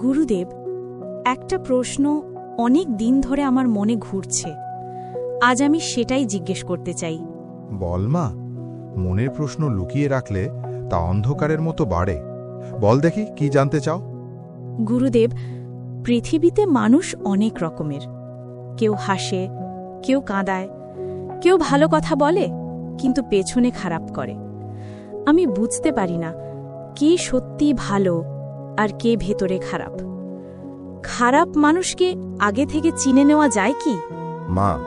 গুরুদেব একটা প্রশ্ন অনেক দিন ধরে আমার মনে ঘুরছে। আজ আমি সেটাই জিজ্ঞেস করতে চাই। বল মা মনের প্রশ্ন লুকিয়ে রাখলে তা অন্ধকারের মতো বাড়ে। বল দেখি কি জানতে চাও? গুরুদেব পৃথিবীতে মানুষ অনেক রকমের। কেউ হাসে কেউ কাঁদায় কেউ ভালো কথা বলে কিন্তু পেছনে খারাপ করে। আমি বুঝতে পারি না কে সত্যি ভালো আর কে ভেতরে খারাপ? খারাপ মানুষকে আগে থেকে চিনে নেওয়া যায় কি? মা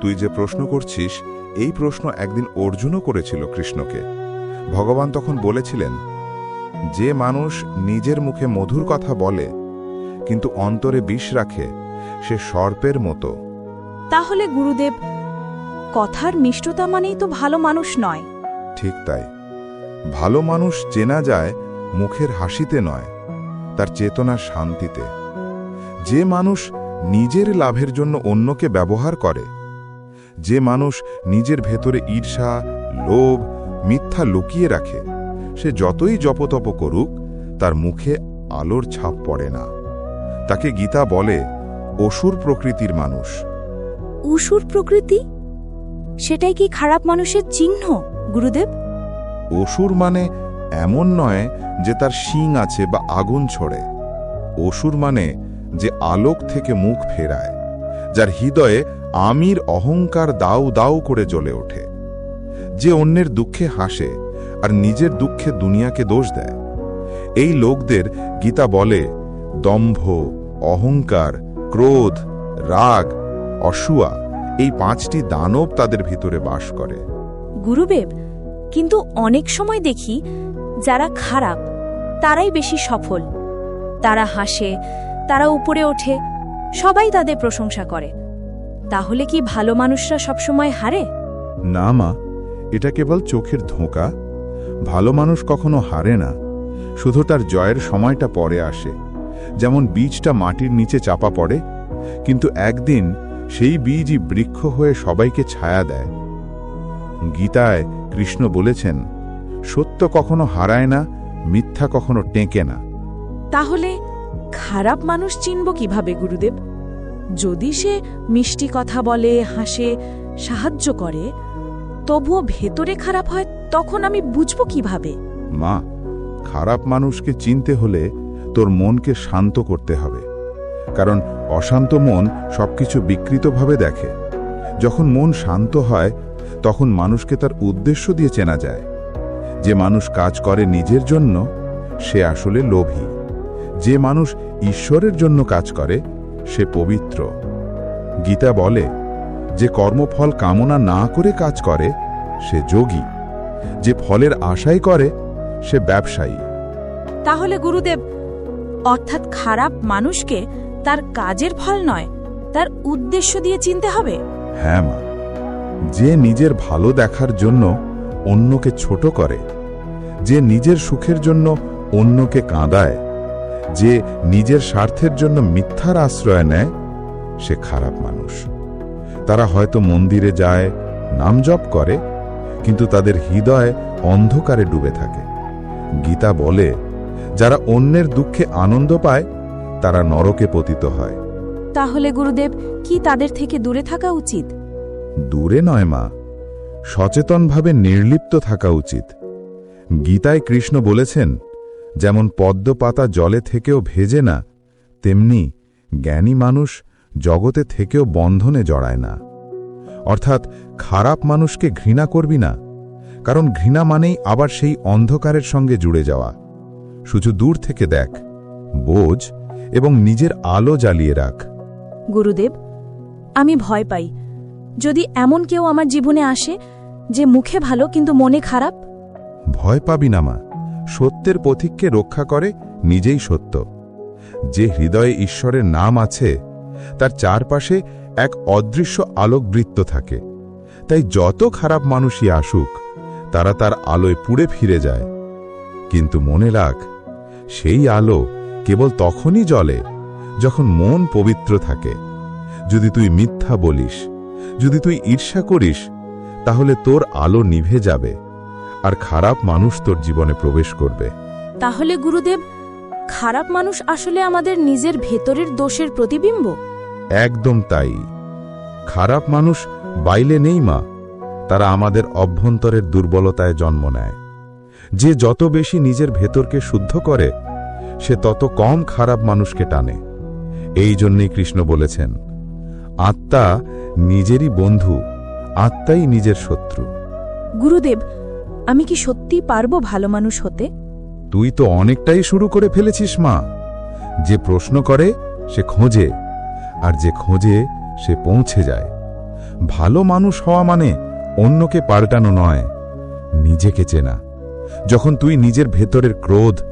তুই যে প্রশ্ন করছিস এই প্রশ্ন একদিন অর্জুনও করেছিল কৃষ্ণকে। ভগবান তখন বলেছিলেন যে মানুষ নিজের মুখে মধুর কথা বলে কিন্তু অন্তরে বিষ রাখে সে সর্পের মতো। তাহলে গুরুদেব কথার মিষ্টতা মানেই তো ভালো মানুষ নয়। ঠিক তাই। ভালো মানুষ চেনা যায় মুখের হাসিতে নয় তার চেতনার শান্তিতে। যে মানুষ নিজের লাভের জন্য অন্যকে ব্যবহার করে যে মানুষ নিজের ভেতরে ঈর্ষা লোভ মিথ্যা লুকিয়ে রাখে সে যতই জপতপ করুক তার মুখে আলোর ছাপ পড়ে না। তাকে গীতা বলে অসুর প্রকৃতির মানুষ। অসুর প্রকৃতি? সেটাই কি খারাপ মানুষের চিহ্ন গুরুদেব? অসুর মানে এমন নয় যে তার শিং আছে বা আগুন ছড়ে। অসুর মানে যে আলোক থেকে মুখ ফেরায়, যার হৃদয়ে আমির অহংকার দাউ দাউ করে জ্বলে ওঠে। যে অন্যের দুঃখে হাসে আর নিজের দুঃখে দুনিয়াকে দোষ দেয়। এই লোকদের গীতা বলে, দম্ভ, অহংকার, ক্রোধ, রাগ, অসুয়া এই পাঁচটি দানব তাদের ভিতরে বাস করে। গুরুদেব, কিন্তু অনেক সময় দেখি যারা খারাপ, তারাই বেশি সফল। তারা হাসে, তারা উপরে ওঠে, সবাই তাদের প্রশংসা করে। তাহলে কি ভালো মানুষরা সবসময় হারে? না মা, এটা কেবল চোখের ধোঁকা। ভালো মানুষ কখনো হারে না, শুধু তার জয়ের সময়টা পরে আসে। যেমন বীজটা মাটির নিচে চাপা পড়ে, কিন্তু একদিন সেই বীজই বৃক্ষ হয়ে সবাইকে ছায়া দেয়। গীতায় কৃষ্ণ বলেছেন সত্য কখনো হারায় না মিথ্যা কখনো টেকে না। তাহলে খারাপ মানুষ চিনব কীভাবে গুরুদেব? যদি সে মিষ্টি কথা বলে হাসে সাহায্য করে তবুও ভেতরে খারাপ হয় তখন আমি বুঝব কীভাবে? মা খারাপ মানুষকে চিনতে হলে তোর মনকে শান্ত করতে হবে। কারণ অশান্ত মন সবকিছু বিকৃতভাবে দেখে। যখন মন শান্ত হয় তখন মানুষকে তার উদ্দেশ্য দিয়ে চেনা যায়। যে মানুষ কাজ করে নিজের জন্য সে আসলে লোভী। যে মানুষ ঈশ্বরের জন্য কাজ করে সে পবিত্র। গীতা বলে যে কর্মফল কামনা না করে কাজ করে সে যোগী। যে ফলের আশাই করে সে ব্যবসায়ী। তাহলে গুরুদেব অর্থাৎ খারাপ মানুষকে তার কাজের ফল নয় তার উদ্দেশ্য দিয়ে চিনতে হবে? হ্যাঁ মা। যে নিজের ভালো দেখার জন্য অন্যকে ছোট করে যে নিজের সুখের জন্য অন্যকে কাঁদায় যে নিজের স্বার্থের জন্য মিথ্যার আশ্রয় নেয় সে খারাপ মানুষ। তারা হয়তো মন্দিরে যায় নাম জপ করে কিন্তু তাদের হৃদয় অন্ধকারে ডুবে থাকে। গীতা বলে যারা অন্যের দুঃখে আনন্দ পায় তারা নরকে পতিত হয়। তাহলে গুরুদেব কি তাদের থেকে দূরে থাকা উচিত? দূরে নয় মা সচেতনভাবে নির্লিপ্ত থাকা উচিত। গীতায় কৃষ্ণ বলেছেন, যেমন পদ্ম পাতা জলে থেকেও ভেজে না, তেমনি জ্ঞানী মানুষ জগতে থেকেও বন্ধনে জড়ায় না। অর্থাৎ খারাপ মানুষকে ঘৃণা করবি না, কারণ ঘৃণা মানেই আবার সেই অন্ধকারের সঙ্গে জুড়ে যাওয়া। শুধু দূর থেকে দেখ, বোঝ এবং নিজের আলো জ্বালিয়ে রাখ। গুরুদেব, আমি ভয় পাই। যদি এমন কেউ আমার জীবনে আসে যে মুখে ভালো কিন্তু মনে খারাপ? ভয় পাবি না, মা। সত্যের পথিককে রক্ষা করে নিজেই সত্য। যে হৃদয়ে ঈশ্বরের নাম আছে, তার চারপাশে এক অদৃশ্য আলোকবৃত্ত থাকে। তাই যত খারাপ মানুষই আসুক, তারা তার আলোয় পুড়ে ফিরে যায়। কিন্তু মনে রাখ, সেই আলো কেবল তখনই জ্বলে যখন মন পবিত্র থাকে। যদি তুই মিথ্যা বলিস যদি তুই ঈর্ষা করিস তাহলে তোর আলো নিভে যাবে আর খারাপ মানুষ তোর জীবনে প্রবেশ করবে। তাহলে গুরুদেব খারাপ মানুষ আসলে আমাদের নিজের ভেতরের দোষের প্রতিবিম্ব? একদম তাই। খারাপ মানুষ বাইলে নেই মা তারা আমাদের অভ্যন্তরের দুর্বলতায় জন্ম নেয়। যে যত বেশি নিজের ভেতরকে শুদ্ধ করে সে তত কম খারাপ মানুষকে টানে। এই জন্যই কৃষ্ণ বলেছেন আত্মা নিজেরই বন্ধু আত্মাই নিজের শত্রু। গুরুদেব আমি কি সত্যি পারব ভালো মানুষ হতে? তুই তো অনেকটাই শুরু করে ফেলেছিস মা। যে প্রশ্ন করে সে খোঁজে আর যে খোঁজে সে পৌঁছে যায়। ভালো মানুষ হওয়া মানে অন্যকে পাল্টানো নয় নিজেকে চেনা। যখন তুই নিজের ভেতরের ক্রোধ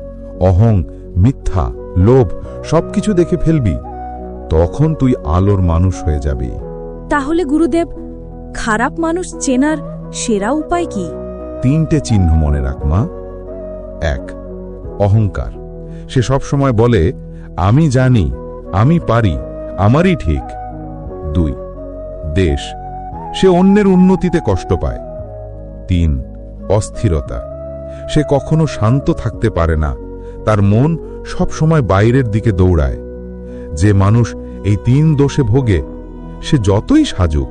অহং মিথ্যা লোভ সবকিছু দেখে ফেলবি তখন তুই আলোর মানুষ হয়ে যাবি। তাহলে গুরুদেব খারাপ মানুষ চেনার সেরা উপায় কি? তিনটে চিহ্ন মনে রাখ মা। এক অহংকার। সে সবসময় বলে আমি জানি আমি পারি আমারই ঠিক। দুই দেশ। সে অন্যের উন্নতিতে কষ্ট পায়। তিন অস্থিরতা। সে কখনো শান্ত থাকতে পারে না। তার মন সবসময় বাইরের দিকে দৌড়ায়। যে মানুষ এই তিন দোষে ভোগে সে যতই সাজুক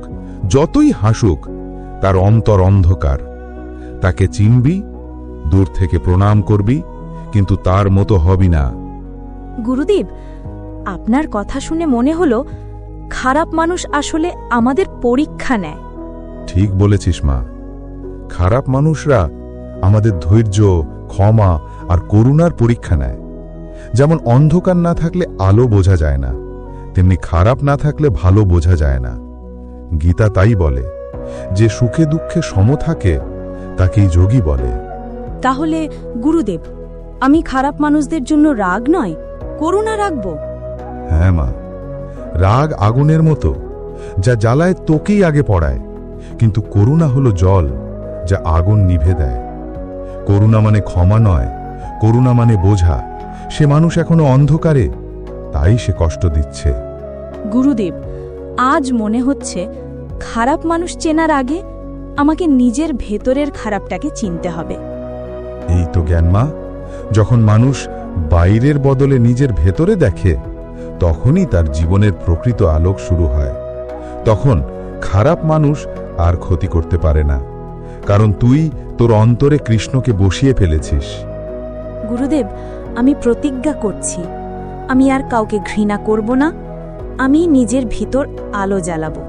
যতই হাসুক তার অন্তর অন্ধকার। তাকে চিনবি দূর থেকে প্রণাম করবি কিন্তু তার মতো হবি না। গুরুদেব আপনার কথা শুনে মনে হলো খারাপ মানুষ আসলে আমাদের পরীক্ষা নেয়। ঠিক বলেছিস মা। খারাপ মানুষরা আমাদের ধৈর্য ক্ষমা আর করুণার পরীক্ষা নেয়। যেমন অন্ধকার না থাকলে আলো বোঝা যায় না তেমনি খারাপ না থাকলে ভালো বোঝা যায় না। গীতা তাই বলে যে সুখে দুঃখে সম থাকে তাকেই যোগী বলে। তাহলে গুরুদেব আমি খারাপ মানুষদের জন্য রাগ নয় করুণা রাখব? হ্যাঁ মা রাগ আগুনের মতো যা জ্বালায় তোকেই আগে পড়ায়। কিন্তু করুণা হলো জল যা আগুন নিভে দেয়। করুণা মানে ক্ষমা নয় করুণা মানে বোঝা। সে মানুষ এখনও অন্ধকারে তাই সে কষ্ট দিচ্ছে। গুরুদেব আজ মনে হচ্ছে খারাপ মানুষ চেনার আগে আমাকে নিজের ভেতরের খারাপটাকে চিনতে হবে। এই তো জ্ঞানমা যখন মানুষ বাইরের বদলে নিজের ভেতরে দেখে তখনই তার জীবনের প্রকৃত আলোক শুরু হয়। তখন খারাপ মানুষ আর ক্ষতি করতে পারে না কারণ তুই তোর অন্তরে কৃষ্ণকে বসিয়ে ফেলেছিস। গুরুদেব, আমি প্রতিজ্ঞা করছি। আমি আর কাউকে ঘৃণা করব না, আমি নিজের ভিতর আলো জ্বালাবো।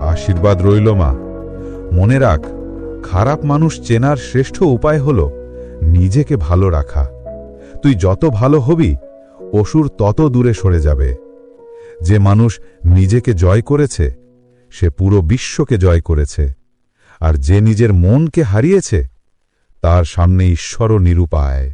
আশীর্বাদ রইল, মা। মনে রাখ, খারাপ মানুষ চেনার শ্রেষ্ঠ উপায় হল নিজেকে ভালো রাখা। তুই যত ভালো হবি, অসুর তত দূরে সরে যাবে। যে মানুষ নিজেকে জয় করেছে, সে পুরো বিশ্বকে জয় করেছে। আর যে নিজের মনকে হারিয়েছে, তার সামনে ঈশ্বরও নিরুপায়।